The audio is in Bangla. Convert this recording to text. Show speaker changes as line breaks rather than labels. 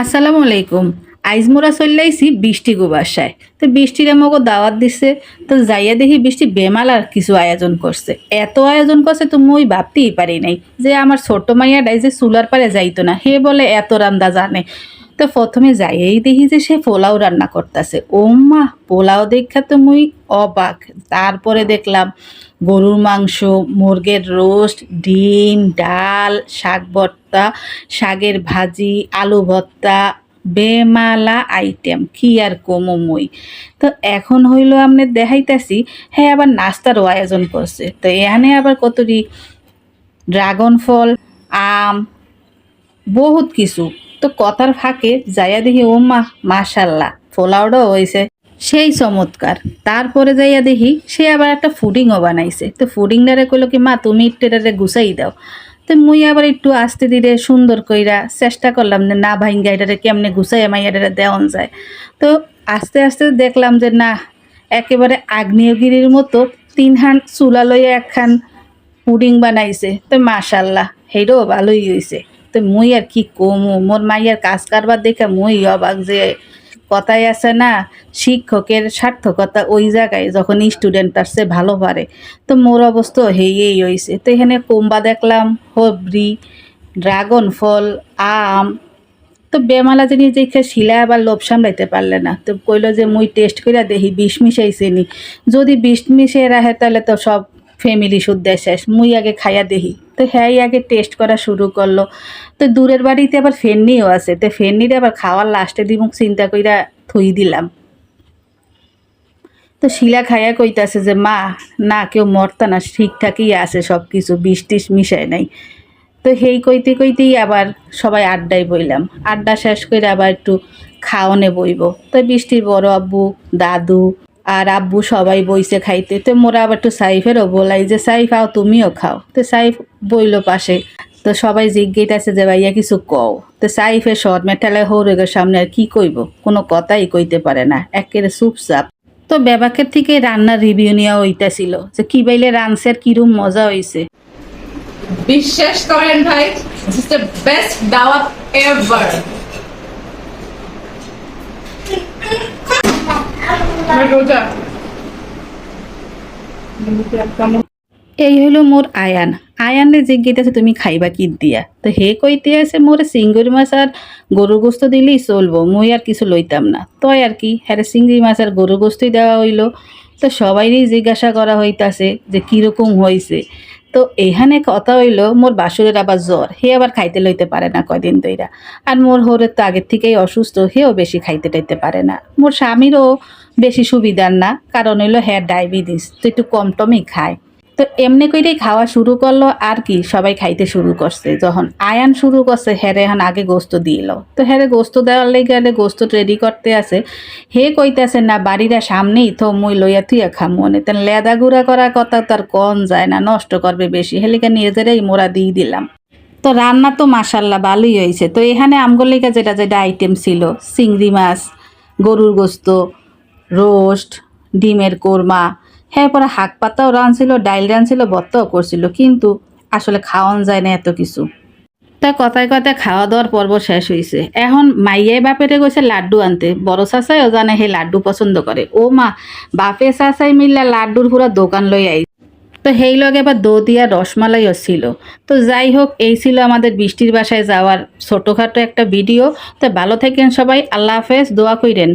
আসসালামু আলাইকুম। আইজ মোরা চল্লাইছি বৃষ্টি গোবাসায় তো বৃষ্টির আমাকে দাওয়াত দিছে, তো যাইয়া দেখি বৃষ্টি বেমালার কিছু আয়োজন করছে। এত আয়োজন করছে তো মুই ভাবতেই পারি নাই যে আমার ছোট মাইয়াটাই যে চুলার পারে যাইতো না, হে বলে এত রান্দা জানে। তো প্রথমে যাইয়েই দেখি যে সে পোলাও রান্না করতেছে। ও মা পোলাও দেখা তো মুই অবাক। তারপরে দেখলাম গরুর মাংস, মুরগের রোস্ট, ডিম, ডাল, শাক ভর্তা, শাকের ভাজি, আলু ভর্তা, বেমালা আইটেম, কি আর কমো মই? তো এখন হইল আপনি দেখাইতাছি হ্যাঁ আবার নাস্তারও আয়োজন করছে। তো এখানে আবার কতটি ড্রাগন ফল, আম, বহুত কিছু। তো কথার ফাঁকে যাইয়া দেখি ও মা মাশাল্লাহ, পোলাওটাও হয়েছে সেই চমৎকার। তারপরে যাইয়া দেখি, সে আবার একটা ফুডিংও বানাইছে। তো ফুডিংটারে কইলো কি, মা, তুমি একটু এটারে গুছাই দাও। তো মুই আবার একটু আস্তে ধীরে সুন্দর কইরা চেষ্টা করলাম যে, না ভাইঙ্গা, এটারে কেমনে গুছাই আমার এটারে দেওয়ান যায়? তো আস্তে আস্তে দেখলাম যে, না, একেবারে আগ্নেয়গিরির মতো তিন হান চুলা লইয়া একখান পুডিং বানাইছে। তো মাশাল্লাহ সেইটাও ভালোই হয়েছে তো মুই আর কি কমু? মোর মাইয়ার কাজ কারবার দেখে মুই অবাক যে কথায় আছে না, শিক্ষকের সার্থকতা ওই জায়গায় যখন স্টুডেন্ট আসছে ভালো পারে। তো মোর অবস্থা হেয়েই হয়েছে তো এখানে কোম্বা দেখলাম, হবরি ড্রাগন ফল আম। তো বেমালা জিনিস দেখে শিলা আবার লোভ সামলাইতে পারলে না। তো কইলো যে মুই টেস্ট করে দেখি বিষ মিশাইছে নি যদি বিষ মিশিয়ে রাখে তাহলে তো সব ফ্যামিলি শুদ্ধ শেষ। মুই আগে খাইয়া দেখি। তো হ্যাঁ আগে টেস্ট করা শুরু করল। তো দূরের বাড়িতে আবার ফেননিও আছে। তো ফেননিরে আবার খাওয়ার লাস্টে দিব চিন্তা কইরা থুই দিলাম। তো শিলা খাইয়া কইতাছে যে, মা, না, কেউ মরতা না, ঠিকঠাকই আছে সব কিছু বিষ মিশায় নাই। তো সেই কইতে কইতেই আবার সবাই আড্ডায় বইলাম। আড্ডা শেষ করে আবার একটু খাওয়ানে বইব। তো বৃষ্টির বড় আব্বু, দাদু আর আব্বু সবাই বইছে খাইতে। তো মোরা আবার একটু সাইফেরও বলাই যে, সাইফ, আও তুমিও খাও। তো সাইফ বইলো পাশে। তো সবাই জিজ্ঞেস আছে যে, ভাইয়া, কিছু কও? তো সাইফে শর্ট মেটালে হৌরেগের সামনে আর কি কইব? কোনো কথাই কইতে পারে না, একেবারে চুপচাপ। তো বেবাকের থেকে রান্নার রিভিউ নেওয়া হইতাছিল যে, কি বাইলে রানছে আর কিরম মজা হইছে?
বিশ্বাস করেন ভাই বেস্ট দাওয়াত এভার
এই হলো মোর আয়ান। আয়ানে জিজ্ঞেস তুমি খাইবা কি দিয়া? তো হে কইতে আছে মোর চিংড়ি মাছ আর গরু গোস্ত দিলেই চলবো। মুই আর কিছু লইতাম না। তয় আর কি হ্যাঁ চিংড়ি মাছ আর গরু গোস্তই দেওয়া হইল। তো সবাইরই জিজ্ঞাসা করা হইতাছে যে কীরকম হয়েছে তো এইখানে কথা হইল, মোর বাসুরের আবার জ্বর, হে আবার খাইতে লইতে পারে না কয়দিন দইরা আর মোর হরের তো আগের থেকেই অসুস্থ, হেও বেশি খাইতে টাইতে পারে না। মোর স্বামীরও বেশি সুবিধার না, কারণ হইল হ্যাঁ ডায়াবেটিস তো একটু কম টমই খায়। তো এমনি করেই খাওয়া শুরু করল আর কি, সবাই খাইতে শুরু করছে। যখন আয়ান শুরু করছে, হেরে এখন আগে গোস্ত দিল তো হেরে গোস্ত দেওয়ার লেগে গেলে গোস্ত রেডি করতে আছে। হে কইতাছে, না বাড়িটা সামনেই তো মুই লইয়া তুইয়া খামনে তেন লেদা গুঁড়া করার কথা তার কম যায় না, নষ্ট করবে বেশি। হেলিকা নিজেরাই মোরা দিয়ে দিলাম। তো রান্না তো মাসাল্লাহ ভালোই হয়েছে তো এখানে আমগলিকা যেটা যেটা আইটেম ছিল, চিংড়ি মাছ, গরুর গোস্ত, রোস্ট, ডিমের কোরমা হ্যাঁ পরে শাক পাতাও রানছিল ডাইল রানছিল ভর্তাও করছিল, কিন্তু আসলে খাওয়ান যায় না এত কিছু। তা কথায় কথায় খাওয়া দাওয়ার পর্ব শেষ হয়েছে এখন মাইয়াই বাপেরে গেছে লাড্ডু আনতে। বড় চাচাইও জানে সেই লাড্ডু পছন্দ করে। ও মা, বাপে চাচাই মিললে লাড্ডুর পুরো দোকান লই আই তো সেই লগে আবার দই আর রসমালাইও ছিল। তো যাই হোক, এই ছিল আমাদের বৃষ্টির বাসায় যাওয়ার ছোটোখাটো একটা ভিডিও। তো ভালো থাকেন সবাই, আল্লাহ হাফেজ, দোয়া কইরেন।